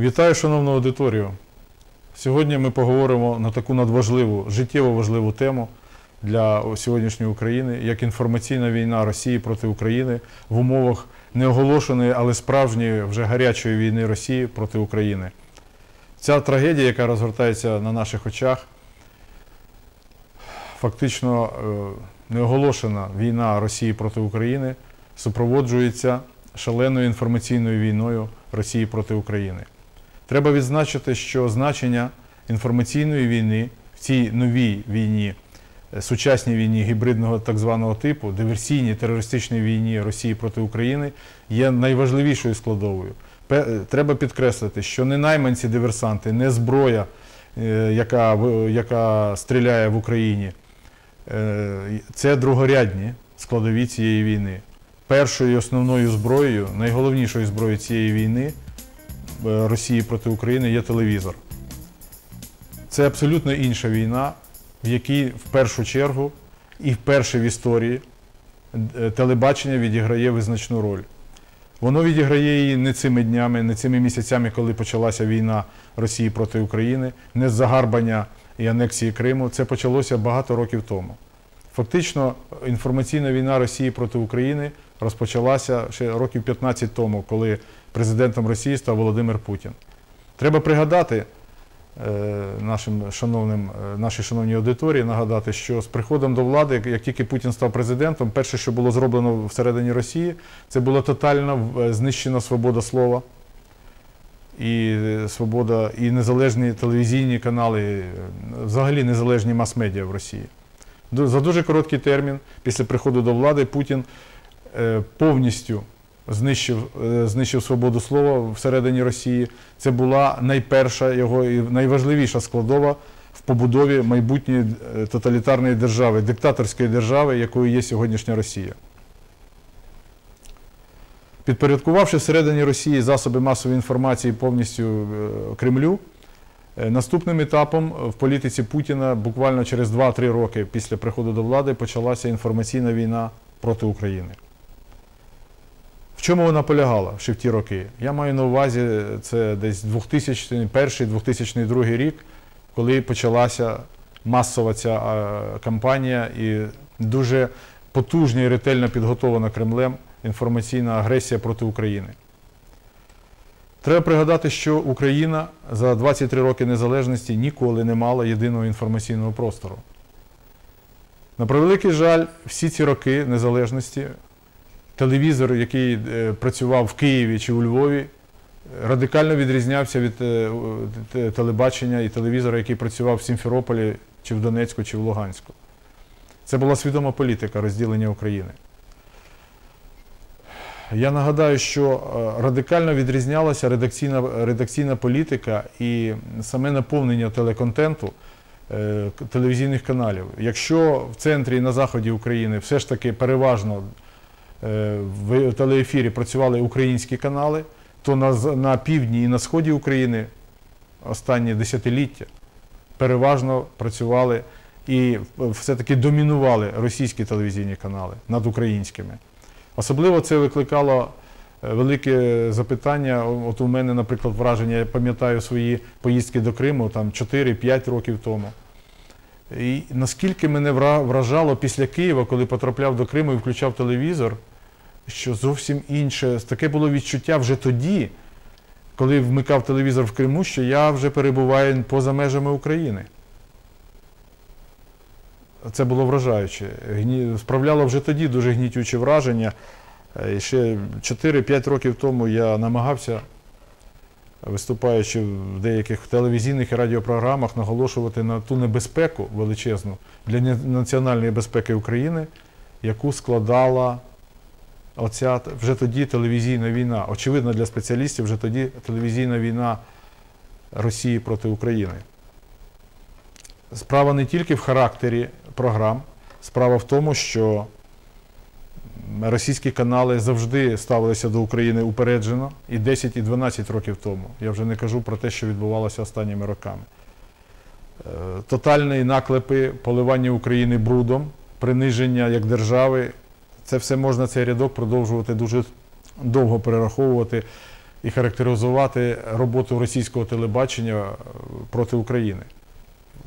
Вітаю, шановну аудиторію. Сьогодні ми поговоримо на таку надважливу, життєво важливу тему для сьогоднішньої України, як інформаційна війна Росії проти України в умовах неоголошеної, але справжньої вже гарячої війни Росії проти України. Ця трагедія, яка розгортається на наших очах, фактично е, неоголошена війна Росії проти України супроводжується шаленою інформаційною війною Росії проти України. Треба відзначити, що значення інформаційної війни в цій новій війні, е, сучасній війні гібридного так званого типу, диверсійній терористичній війні Росії проти України є найважливішою складовою. Е, Треба підкреслити, що не найманці диверсанти, не зброя, е, яка, яка стріляє в Україні, це другорядні складові цієї війни. Першою основною зброєю, найголовнішою зброєю цієї війни Росії проти України є телевізор. Це абсолютно інша війна, в якій в першу чергу і вперше в історії е, телебачення відіграє визначну роль. Воно відіграє її не цими днями, не цими місяцями, коли почалася війна Росії проти України, не з загарбання і анексії Криму. Це почалося багато років тому. Фактично, інформаційна війна Росії проти України розпочалася ще років 15 тому, коли президентом Росії став Володимир Путін. Треба пригадати е, нашим шановним, е, нашій шановній аудиторії, нагадати, що з приходом до влади, як тільки Путін став президентом, перше, що було зроблено всередині Росії, це була тотально е, знищена свобода слова. І свобода, і незалежні телевізійні канали, взагалі незалежні мас-медіа в Росії. За дуже короткий термін після приходу до влади Путін повністю знищив, е, знищив свободу слова всередині Росії. Це була найперша його і найважливіша складова в побудові майбутньої е, тоталітарної держави, диктаторської держави, якою є сьогоднішня Росія. Підпорядкувавши всередині Росії засоби масової інформації повністю е, Кремлю, Наступним етапом в політиці Путіна буквально через 2-3 роки після приходу до влади почалася інформаційна війна проти України. В чому вона полягала ще в ті роки? Я маю на увазі це десь 2001-2002 рік, коли почалася масова ця кампанія і дуже потужна і ретельно підготовлена Кремлем інформаційна агресія проти України. Треба пригадати, що Україна за 23 роки незалежності ніколи не мала єдиного інформаційного простору. На превеликий жаль, всі ці роки незалежності телевізор, який е, працював в Києві чи у Львові, радикально відрізнявся від е, телебачення і телевізора, який працював в Сімферополі, чи в Донецьку, чи в Луганську. Це була свідома політика розділення України. Я нагадаю, що е, радикально відрізнялася редакційна, редакційна політика і саме наповнення телеконтенту телевізійних каналів. Якщо в центрі і на заході України все ж таки переважно в телеефірі працювали українські канали, то на, на півдні і на сході України останні десятиліття переважно працювали і все-таки домінували російські телевізійні канали над українськими. Особливо це викликало е, велике запитання. От у мене, наприклад, враження, я пам'ятаю свої поїздки до Криму там 4-5 років тому. І наскільки мене вражало після Києва, коли потрапляв до Криму і включав телевізор, що зовсім інше, таке було відчуття вже тоді, коли вмикав телевізор в Криму, що я вже перебуваю поза межами України. Це було вражаюче. Справляло вже тоді дуже гнітюче враження. Е, і Ще 4-5 років тому я намагався, виступаючи в деяких телевізійних і радіопрограмах, наголошувати на ту небезпеку величезну для національної безпеки України, яку складала оця вже тоді телевізійна війна. Очевидно, для спеціалістів вже тоді телевізійна війна Росії проти України. Справа не тільки в характері програм, справа в тому, що російські канали завжди ставилися до України упереджено і 10, і 12 років тому. Я вже не кажу про те, що відбувалося останніми роками. Е, Тотальні наклепи, поливання України брудом, приниження як держави. Це все можна цей рядок продовжувати дуже довго перераховувати. і характеризувати роботу російського телебачення е, проти України.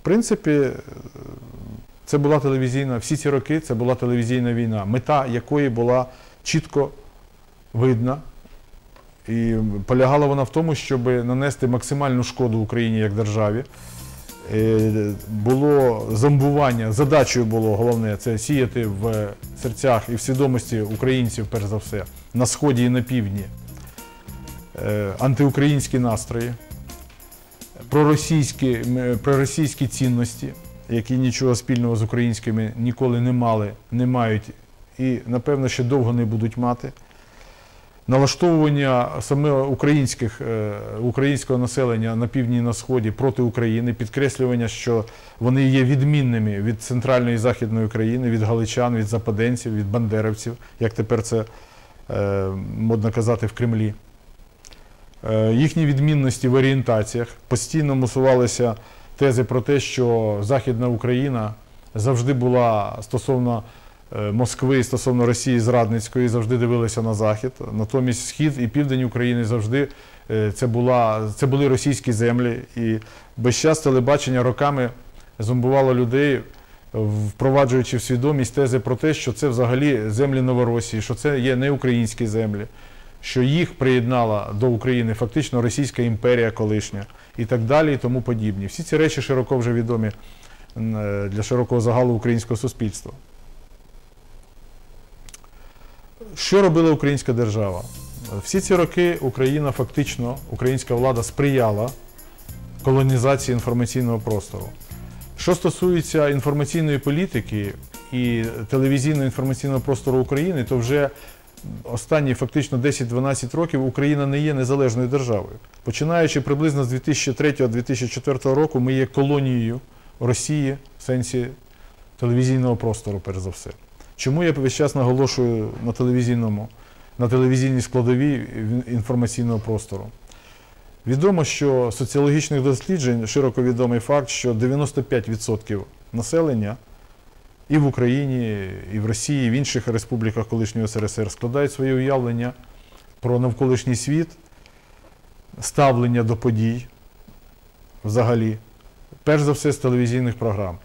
В принципі, е, це була телевізійна, всі ці роки це була телевізійна війна, мета якої була чітко видна. І полягала вона в тому, щоб нанести максимальну шкоду Україні як державі. Е, Було зомбування, задачею було головне це сіяти в серцях і в свідомості українців, перш за все, на сході і на півдні е, антиукраїнські настрої, проросійські, проросійські цінності, які нічого спільного з українськими ніколи не мали, не мають і, напевно, ще довго не будуть мати. Налаштовування саме українських, е, українського населення на півдні і на сході проти України, підкреслювання, що вони є відмінними від центральної і західної України, від галичан, від западенців, від бандерівців, як тепер це е, модно казати в Кремлі. Е, їхні відмінності в орієнтаціях постійно мусувалися тези про те, що Західна Україна завжди була стосовно Москви, стосовно Росії зрадницької, завжди дивилися на Захід. Натомість Схід і Південь України завжди е, це, була, це були російські землі. І без час телебачення роками зомбувало людей, впроваджуючи в свідомість тези про те, що це взагалі землі Новоросії, що це є не українські землі що їх приєднала до України фактично Російська імперія колишня і так далі, і тому подібні. Всі ці речі широко вже відомі е, для широкого загалу українського суспільства. Що робила українська держава? Всі ці роки Україна фактично, українська влада сприяла колонізації інформаційного простору. Що стосується інформаційної політики і телевізійного інформаційного простору України, то вже останні фактично 10-12 років Україна не є незалежною державою. Починаючи приблизно з 2003-2004 року, ми є колонією Росії в сенсі телевізійного простору, перш за все. Чому я весь час наголошую на телевізійному, на телевізійній складовій інформаційного простору? Відомо, що соціологічних досліджень широко відомий факт, що 95% населення і в Україні, і в Росії, і в інших республіках колишнього СРСР складають своє уявлення про навколишній світ, ставлення до подій взагалі, перш за все з телевізійних програм.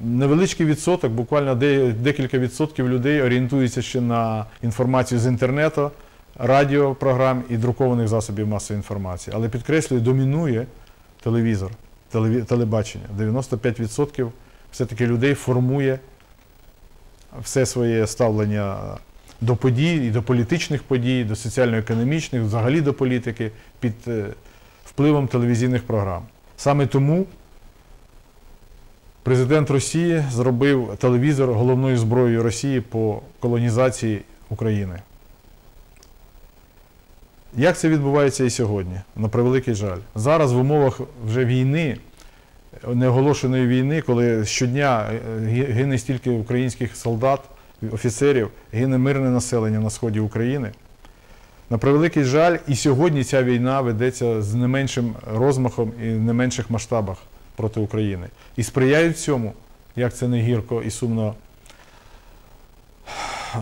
Невеличкий відсоток, буквально декілька відсотків людей орієнтуються ще на інформацію з інтернету, радіопрограм і друкованих засобів масової інформації. Але підкреслюю, домінує телевізор, телебачення. 95% все-таки людей формує все своє ставлення до подій, і до політичних подій, до соціально-економічних, взагалі до політики під е, впливом телевізійних програм. Саме тому президент Росії зробив телевізор головною зброєю Росії по колонізації України. Як це відбувається і сьогодні? На превеликий жаль. Зараз в умовах вже війни неоголошеної війни, коли щодня е, гине стільки українських солдат, офіцерів, гине мирне населення на сході України. На превеликий жаль, і сьогодні ця війна ведеться з не меншим розмахом і не менших масштабах проти України. І сприяють цьому, як це не гірко і сумно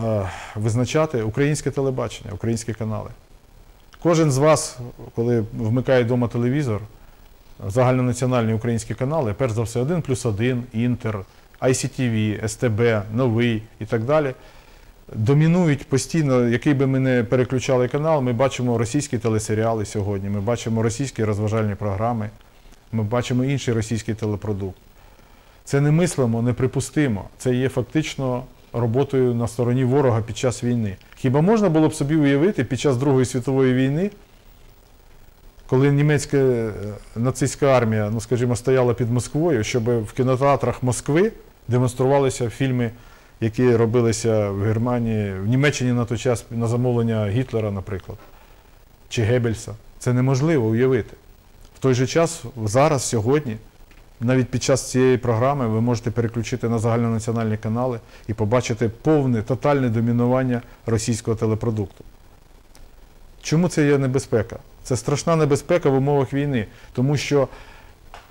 е, визначати, українське телебачення, українські канали. Кожен з вас, коли вмикає вдома телевізор, загальнонаціональні українські канали, перш за все, 1 плюс 1, Інтер, ICTV, СТБ, Новий і так далі. Домінують постійно, який би ми не переключали канал, ми бачимо російські телесеріали сьогодні, ми бачимо російські розважальні програми, ми бачимо інший російський телепродукт. Це немислимо, неприпустимо. Це є фактично роботою на стороні ворога під час війни. Хіба можна було б собі уявити під час Другої світової війни? коли німецька е, нацистська армія, ну скажімо, стояла під Москвою, щоб в кінотеатрах Москви демонструвалися фільми, які робилися в Германії, в Німеччині на той час на замовлення Гітлера, наприклад, чи Геббельса. Це неможливо уявити. В той же час, зараз, сьогодні, навіть під час цієї програми ви можете переключити на загальнонаціональні канали і побачити повне, тотальне домінування російського телепродукту. Чому це є небезпека? Це страшна небезпека в умовах війни, тому що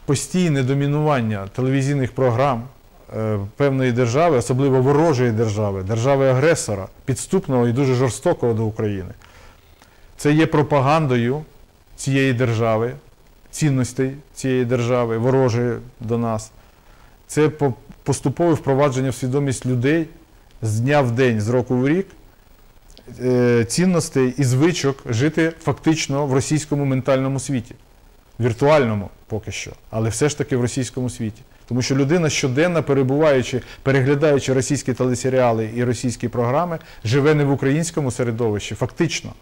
постійне домінування телевізійних програм е, певної держави, особливо ворожої держави, держави-агресора, підступного і дуже жорстокого до України, Це є пропагандою цієї держави, цінностей цієї держави, ворожої до нас. Це поступове впровадження в свідомість людей з дня в день, з року в рік, е, цінностей і звичок жити фактично в російському ментальному світі, віртуальному поки що, але все ж таки в російському світі. Тому що людина щоденно перебуваючи, переглядаючи російські телесеріали і російські програми, живе не в українському середовищі, фактично.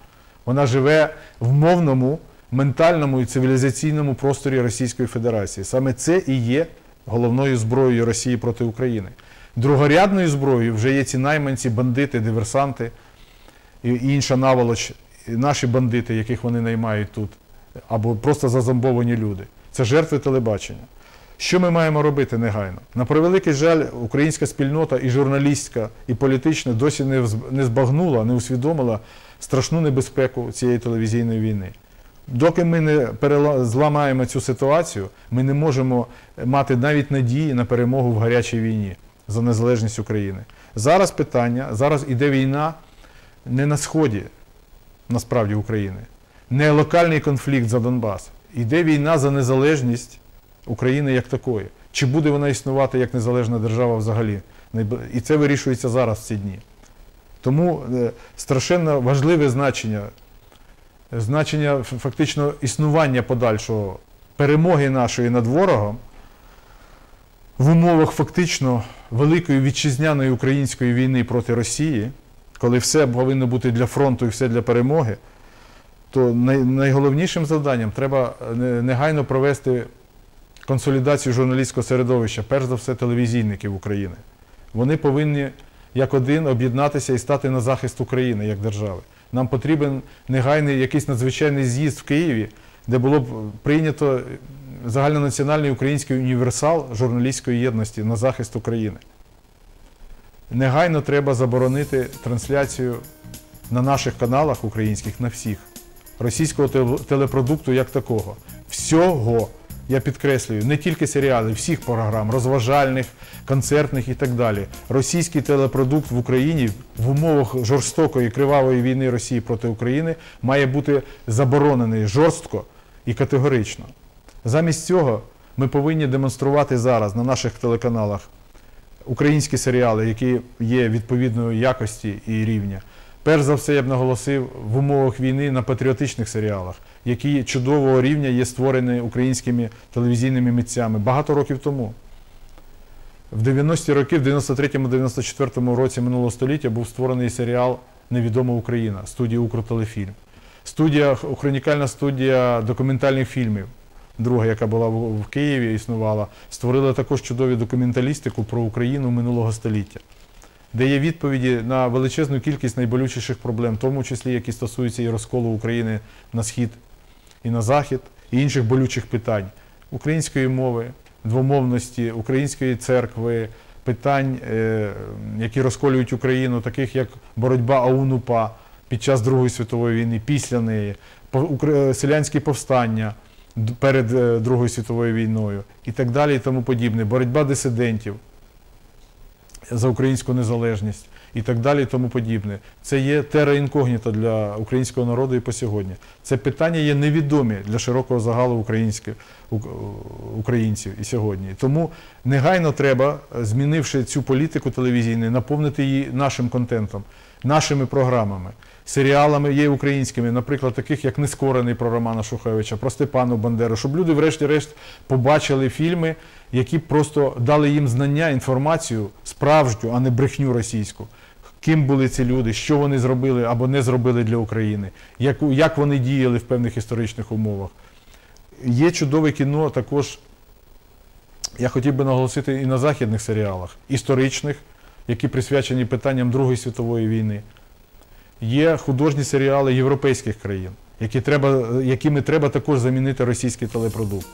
Вона живе в мовному, ментальному і цивілізаційному просторі Російської Федерації. Саме це і є головною зброєю Росії проти України. Другорядною зброєю вже є ці найманці, бандити, диверсанти і інша наволоч, наші бандити, яких вони наймають тут, або просто зазомбовані люди. Це жертви телебачення. Що ми маємо робити негайно? На превеликий жаль, українська спільнота і журналістська, і політична досі не збагнула, не усвідомила страшну небезпеку цієї телевізійної війни. Доки ми не зламаємо цю ситуацію, ми не можемо мати навіть надії на перемогу в гарячій війні за незалежність України. Зараз питання, зараз іде війна не на сході, насправді України, не локальний конфлікт за Донбас. Іде війна за незалежність України як такої. Чи буде вона існувати як незалежна держава взагалі? І це вирішується зараз в ці дні. Тому е, страшенно важливе значення, значення фактично існування подальшого перемоги нашої над ворогом в умовах фактично великої вітчизняної української війни проти Росії, коли все повинно бути для фронту і все для перемоги, то найголовнішим завданням треба е, негайно провести консолідацію журналістського середовища, перш за все телевізійників України. Вони повинні як один об'єднатися і стати на захист України як держави. Нам потрібен негайний якийсь надзвичайний з'їзд в Києві, де було б прийнято загальнонаціональний український універсал журналістської єдності на захист України. Негайно треба заборонити трансляцію на наших каналах українських, на всіх, російського телепродукту як такого. Всього, я підкреслюю, не тільки серіали, всіх програм, розважальних, концертних і так далі. Російський телепродукт в Україні в умовах жорстокої кривавої війни Росії проти України має бути заборонений жорстко і категорично. Замість цього ми повинні демонструвати зараз на наших телеканалах українські серіали, які є відповідної якості і рівня. Перш за все, я б наголосив в умовах війни на патріотичних серіалах, які чудового рівня є створені українськими телевізійними митцями багато років тому. В 90-ті роки, в 93-94 році минулого століття був створений серіал Невідома Україна студія Укртелефільм. Студія, хронікальна студія документальних фільмів, друга, яка була в Києві, існувала, створила також чудові документалістику про Україну минулого століття, де є відповіді на величезну кількість найболючіших проблем, в тому числі які стосуються і розколу України на схід і на захід, і інших болючих питань української мови, двомовності, української церкви, питань, е, які розколюють Україну, таких як боротьба АУН-УПА під час Другої світової війни, після неї, по- селянські повстання перед е, Другою світовою війною і так далі, і тому подібне, боротьба дисидентів за українську незалежність і так далі, і тому подібне. Це є тера інкогніта для українського народу і по сьогодні. Це питання є невідомі для широкого загалу українських українців і сьогодні. Тому негайно треба, змінивши цю політику телевізійну, наповнити її нашим контентом, нашими програмами. Серіалами є українськими, наприклад, таких як Нескорений про Романа Шухевича, про Степану Бандеру, щоб люди, врешті-решт, побачили фільми, які просто дали їм знання, інформацію справжню, а не брехню російську. Ким були ці люди, що вони зробили або не зробили для України, як, як вони діяли в певних історичних умовах. Є чудове кіно також, я хотів би наголосити і на західних серіалах, історичних, які присвячені питанням Другої світової війни. Є художні серіали європейських країн, які треба, якими треба також замінити російський телепродукт.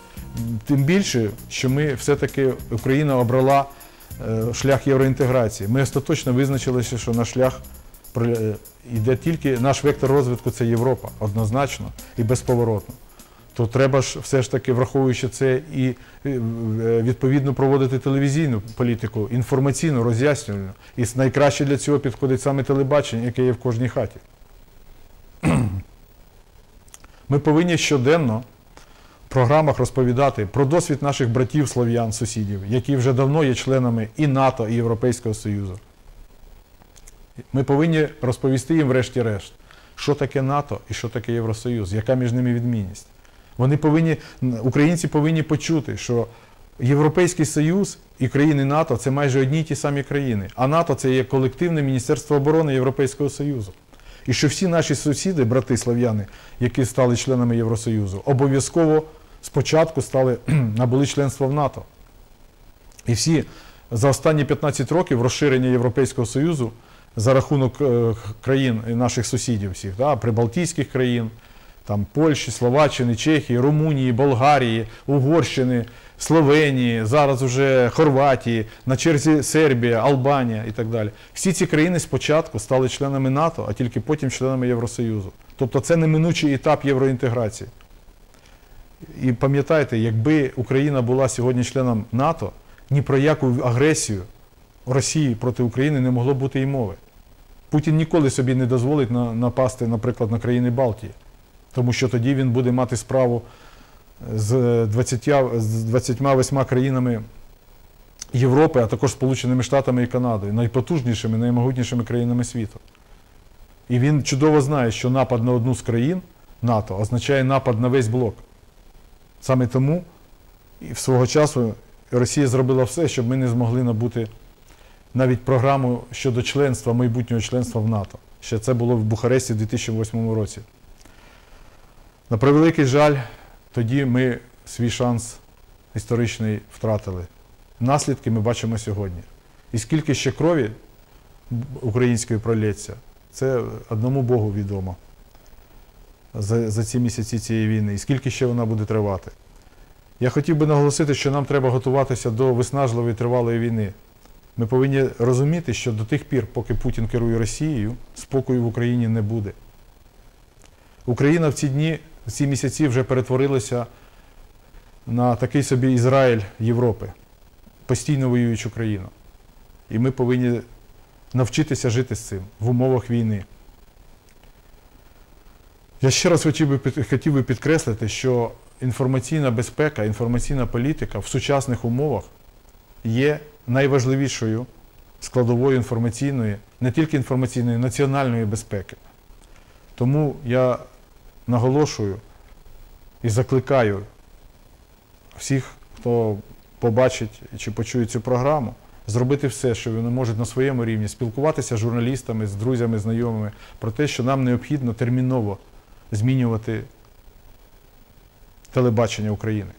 Тим більше, що ми все-таки Україна обрала е, шлях євроінтеграції. Ми остаточно визначилися, що наш шлях е, йде тільки наш вектор розвитку це Європа, однозначно і безповоротно. То треба ж все ж таки, враховуючи це, і е, відповідно проводити телевізійну політику, інформаційну, роз'яснювальну. І найкраще для цього підходить саме телебачення, яке є в кожній хаті. Ми повинні щоденно в програмах розповідати про досвід наших братів слов'ян, сусідів, які вже давно є членами і НАТО, і Європейського Союзу. Ми повинні розповісти їм, врешті-решт, що таке НАТО і що таке Євросоюз, яка між ними відмінність. Вони повинні, українці повинні почути, що Європейський Союз і країни НАТО це майже одні й ті самі країни. А НАТО це є колективне Міністерство оборони Європейського Союзу. І що всі наші сусіди, брати слав'яни, які стали членами Євросоюзу, обов'язково спочатку стали набули членства в НАТО. І всі за останні 15 років розширення Європейського Союзу за рахунок е, країн наших сусідів всіх, да, прибалтійських країн, там Польщі, Словаччини, Чехії, Румунії, Болгарії, Угорщини, Словенії, зараз уже Хорватії, на черзі Сербія, Албанія і так далі. Всі ці країни спочатку стали членами НАТО, а тільки потім членами Євросоюзу. Тобто це неминучий етап євроінтеграції. І пам'ятайте, якби Україна була сьогодні членом НАТО, ні про яку агресію Росії проти України не могло бути і мови. Путін ніколи собі не дозволить напасти, наприклад, на країни Балтії, тому що тоді він буде мати справу з 20, з 28 країнами Європи, а також Сполученими Штатами і Канадою, найпотужнішими, наймогутнішими країнами світу. І він чудово знає, що напад на одну з країн НАТО означає напад на весь блок. Саме тому і в свого часу Росія зробила все, щоб ми не змогли набути навіть програму щодо членства, майбутнього членства в НАТО. Ще це було в Бухаресті в 2008 році. На превеликий жаль, тоді ми свій шанс історичний втратили. Наслідки ми бачимо сьогодні. І скільки ще крові української пролється, це одному Богу відомо за, за ці місяці цієї війни, і скільки ще вона буде тривати. Я хотів би наголосити, що нам треба готуватися до виснажливої тривалої війни. Ми повинні розуміти, що до тих пір, поки Путін керує Росією, спокою в Україні не буде. Україна в ці дні, ці місяці вже перетворилася на такий собі Ізраїль Європи, постійно воюючу країну. І ми повинні навчитися жити з цим в умовах війни. Я ще раз хотів би, хотів би підкреслити, що інформаційна безпека, інформаційна політика в сучасних умовах є найважливішою складовою інформаційної, не тільки інформаційної, національної безпеки. Тому я наголошую і закликаю всіх, хто побачить чи почує цю програму, зробити все, що вони можуть на своєму рівні, спілкуватися з журналістами, з друзями, знайомими про те, що нам необхідно терміново змінювати телебачення України.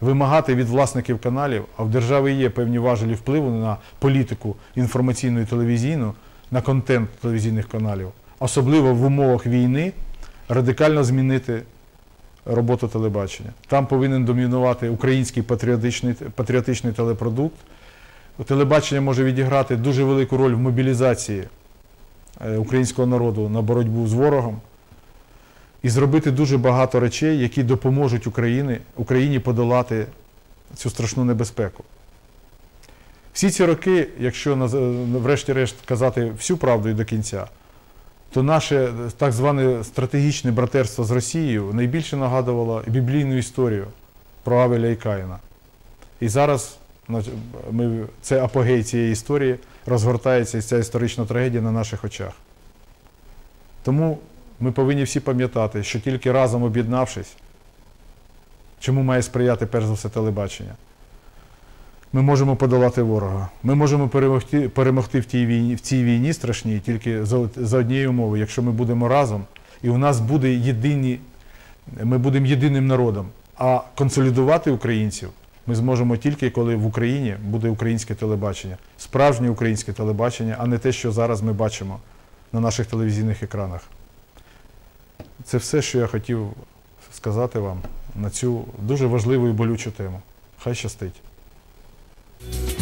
Вимагати від власників каналів, а в державі є певні важелі впливу на політику інформаційну і телевізійну, на контент телевізійних каналів, особливо в умовах війни, радикально змінити роботу телебачення. Там повинен домінувати український патріотичний, патріотичний телепродукт. Телебачення може відіграти дуже велику роль в мобілізації е, українського народу на боротьбу з ворогом і зробити дуже багато речей, які допоможуть Україні, Україні подолати цю страшну небезпеку. Всі ці роки, якщо врешті-решт казати всю правду і до кінця, то наше так зване стратегічне братерство з Росією найбільше нагадувало біблійну історію про Авеля і Каїна. І зараз ми, це апогей цієї історії розгортається і ця історична трагедія на наших очах. Тому ми повинні всі пам'ятати, що тільки разом об'єднавшись, чому має сприяти перш за все телебачення, ми можемо подолати ворога. Ми можемо перемогти, перемогти в, тій війні, в цій війні страшній тільки за, за однієї умови, якщо ми будемо разом, і у нас буде єдині, ми будемо єдиним народом. А консолідувати українців ми зможемо тільки, коли в Україні буде українське телебачення, справжнє українське телебачення, а не те, що зараз ми бачимо на наших телевізійних екранах. Це все, що я хотів сказати вам на цю дуже важливу і болючу тему. Хай щастить. Thank you.